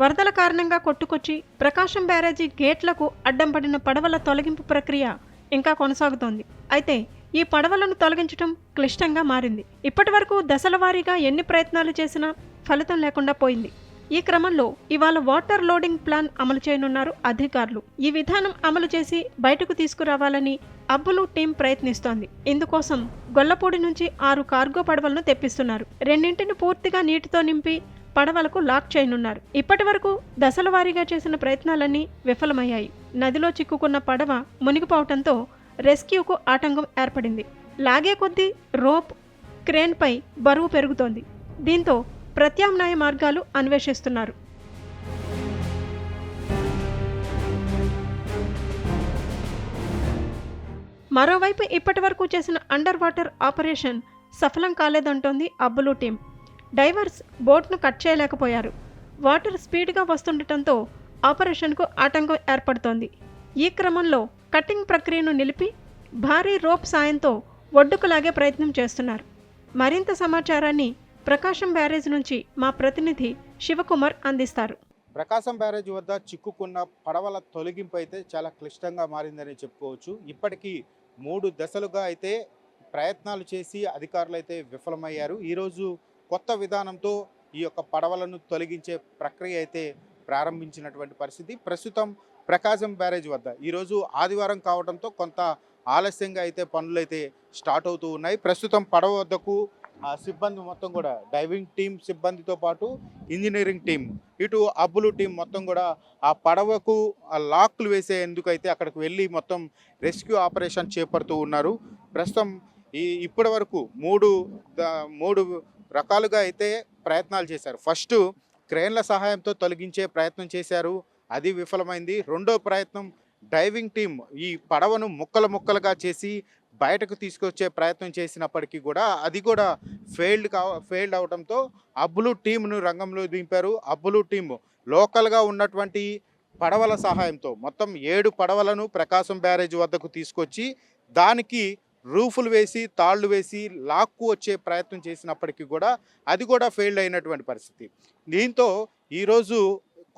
వరదల కారణంగా కొట్టుకొచ్చి ప్రకాశం బ్యారేజీ గేట్లకు అడ్డం పడిన పడవల తొలగింపు ప్రక్రియ ఇంకా కొనసాగుతోంది. అయితే ఈ పడవలను తొలగించడం క్లిష్టంగా మారింది. ఇప్పటి వరకు దశల వారీగా ఎన్ని ప్రయత్నాలు చేసినా ఫలితం లేకుండా పోయింది. ఈ క్రమంలో ఇవాళ వాటర్ లోడింగ్ ప్లాన్ అమలు చేయనున్నారు అధికారులు. ఈ విధానం అమలు చేసి బయటకు తీసుకురావాలని అబ్బులు టీం ప్రయత్నిస్తోంది. ఇందుకోసం గొల్లపూడి నుంచి ఆరు కార్గో పడవలను తెప్పిస్తున్నారు. రెండింటిని పూర్తిగా నీటితో నింపి పడవలకు లాక్ చేయనున్నారు. ఇప్పటి వరకు దశల వారీగా చేసిన ప్రయత్నాలన్నీ విఫలమయ్యాయి. నదిలో చిక్కుకున్న పడవ మునిగిపోవటంతో రెస్క్యూకు ఆటంకం ఏర్పడింది. లాగే కొద్దీ రోప్ క్రేన్పై బరువు పెరుగుతోంది. దీంతో ప్రత్యామ్నాయ మార్గాలు అన్వేషిస్తున్నారు. మరోవైపు ఇప్పటి వరకు చేసిన అండర్ వాటర్ ఆపరేషన్ సఫలం కాలేదంటోంది అబ్బులు టీం. డైవర్స్ బోట్ను కట్ చేయలేకపోయారు. వాటర్ స్పీడ్గా వస్తుండటంతో ఆపరేషన్కు ఆటంకం ఏర్పడుతోంది. ఈ క్రమంలో కట్టింగ్ ప్రక్రియను నిలిపి భారీ రోప్ సాయంతో ఒడ్డుకు లాగే ప్రయత్నం చేస్తున్నారు. మరింత సమాచారాన్ని ప్రకాశం బ్యారేజ్ నుంచి మా ప్రతినిధి శివకుమార్ అందిస్తారు. ప్రకాశం బ్యారేజ్ వద్ద చిక్కుకున్న పడవల తొలగింపు అయితే చాలా క్లిష్టంగా మారిందని చెప్పుకోవచ్చు. ఇప్పటికీ మూడు దశలుగా అయితే ప్రయత్నాలు చేసి అధికారులు అయితే విఫలమయ్యారు. ఈరోజు కొత్త విధానంతో ఈ యొక్క పడవలను తొలగించే ప్రక్రియ అయితే ప్రారంభించినటువంటి పరిస్థితి. ప్రస్తుతం ప్రకాశం బ్యారేజ్ వద్ద. ఈరోజు ఆదివారం కావడంతో కొంత ఆలస్యంగా అయితే పనులు అయితే స్టార్ట్ అవుతూ ఉన్నాయి. ప్రస్తుతం పడవ వద్దకు ఆ సిబ్బంది మొత్తం కూడా డైవింగ్ టీం సిబ్బందితో పాటు ఇంజనీరింగ్ టీం ఇటు అబ్బులు టీం మొత్తం కూడా ఆ పడవకు ఆ లాక్లు వేసేందుకు అయితే అక్కడికి వెళ్ళి మొత్తం రెస్క్యూ ఆపరేషన్ చేపడుతూ ఉన్నారు. ప్రస్తుతం ఈ ఇప్పటి వరకు మూడు మూడు రకాలుగా అయితే ప్రయత్నాలు చేశారు. ఫస్ట్ క్రేన్ల సహాయంతో తొలగించే ప్రయత్నం చేశారు. అది విఫలమైంది. రెండో ప్రయత్నం డైవింగ్ టీం ఈ పడవను ముక్కలు ముక్కలుగా చేసి బయటకు తీసుకొచ్చే ప్రయత్నం చేసినప్పటికీ కూడా అది కూడా ఫెయిల్డ్ కా ఫెయిల్డ్ అవడంతో అబ్బులు టీంను రంగంలో దింపారు. అబ్బులు టీం లోకల్గా ఉన్నటువంటి పడవల సహాయంతో మొత్తం ఏడు పడవలను ప్రకాశం బ్యారేజ్ వద్దకు తీసుకొచ్చి దానికి రూఫులు వేసి తాళ్ళు వేసి లాక్కు వచ్చే ప్రయత్నం చేసినప్పటికీ కూడా అది కూడా ఫెయిల్డ్ అయినటువంటి పరిస్థితి. దీంతో ఈరోజు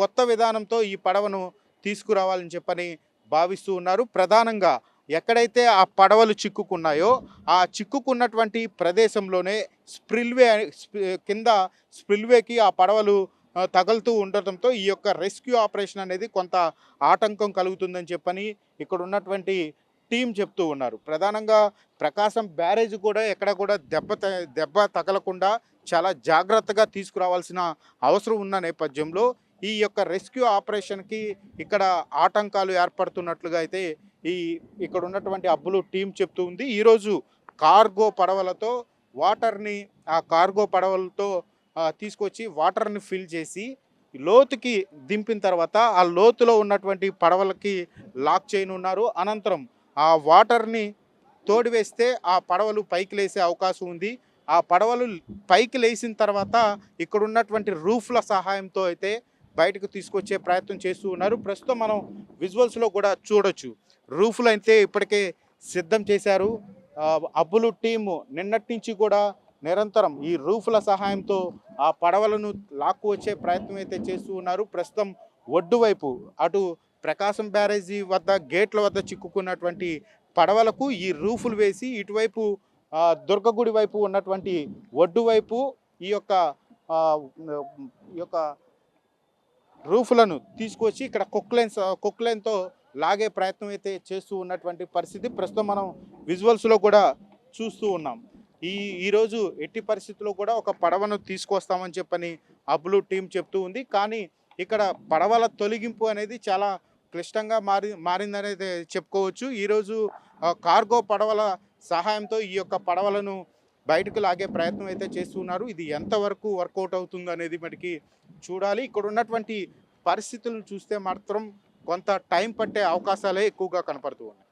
కొత్త విధానంతో ఈ పడవను తీసుకురావాలని చెప్పని భావిస్తూ ఉన్నారు. ప్రధానంగా ఎక్కడైతే ఆ పడవలు చిక్కుకున్నాయో ఆ చిక్కుకున్నటువంటి ప్రదేశంలోనే స్ప్రిల్వే కింద స్ప్రిల్వేకి ఆ పడవలు తగులుతూ ఉండటంతో ఈ యొక్క రెస్క్యూ ఆపరేషన్ అనేది కొంత ఆటంకం కలుగుతుందని చెప్పని ఇక్కడ ఉన్నటువంటి టీం చెప్తూ ఉన్నారు. ప్రధానంగా ప్రకాశం బ్యారేజ్ కూడా ఎక్కడ కూడా దెబ్బ దెబ్బ తగలకుండా చాలా జాగ్రత్తగా తీసుకురావాల్సిన అవసరం ఉన్న నేపథ్యంలో ఈ యొక్క రెస్క్యూ ఆపరేషన్కి ఇక్కడ ఆటంకాలు ఏర్పడుతున్నట్లుగా అయితే ఈ ఇక్కడ ఉన్నటువంటి అబ్బులు టీం చెప్తూ ఉంది. ఈరోజు కార్గో పడవలతో వాటర్ని ఆ కార్గో పడవలతో తీసుకొచ్చి వాటర్ని ఫిల్ చేసి లోతుకి దింపిన తర్వాత ఆ లోతులో ఉన్నటువంటి పడవలకి లాక్ చేయనున్నారు. అనంతరం ఆ వాటర్ని తోడివేస్తే ఆ పడవలు పైకి లేసే అవకాశం ఉంది. ఆ పడవలు పైకి లేసిన తర్వాత ఇక్కడ ఉన్నటువంటి రూఫ్ల సహాయంతో అయితే బయటకు తీసుకొచ్చే ప్రయత్నం చేస్తూ ఉన్నారు. ప్రస్తుతం మనం విజువల్స్లో కూడా చూడొచ్చు. రూఫ్లు అయితే ఇప్పటికే సిద్ధం చేశారు. అబ్బులు టీము నిన్నటి నుంచి కూడా నిరంతరం ఈ రూఫ్ల సహాయంతో ఆ పడవలను లాక్కు వచ్చే ప్రయత్నం అయితే చేస్తూ ఉన్నారు. ప్రస్తుతం ఒడ్డు వైపు అటు ప్రకాశం బ్యారేజీ వద్ద గేట్ల వద్ద చిక్కుకున్నటువంటి పడవలకు ఈ రూఫులు వేసి ఇటువైపు దుర్గగుడి వైపు ఉన్నటువంటి ఒడ్డు వైపు ఈ యొక్క ఈ యొక్క రూఫులను తీసుకొచ్చి ఇక్కడ కొక్లైన్స్ కొక్లైన్తో లాగే ప్రయత్నం అయితే చేస్తూ ఉన్నటువంటి పరిస్థితి. ప్రస్తుతం మనం విజువల్స్లో కూడా చూస్తూ ఉన్నాం. ఈ ఈరోజు ఎట్టి పరిస్థితుల్లో కూడా ఒక పడవను తీసుకొస్తామని చెప్పని అబ్లు టీం చెప్తూ ఉంది. కానీ ఇక్కడ పడవల తొలగింపు అనేది చాలా క్లిష్టంగా మారి మారిందనేది చెప్పుకోవచ్చు. ఈరోజు కార్గో పడవల సహాయంతో ఈ యొక్క పడవలను బయటకు లాగే ప్రయత్నం అయితే చేస్తున్నారు ఇది ఎంతవరకు వర్కౌట్ అవుతుంది అనేది మనకి చూడాలి. ఇక్కడ ఉన్నటువంటి పరిస్థితులను చూస్తే మాత్రం కొంత టైం పట్టే అవకాశాలే ఎక్కువగా కనపడుతూ ఉన్నాయి.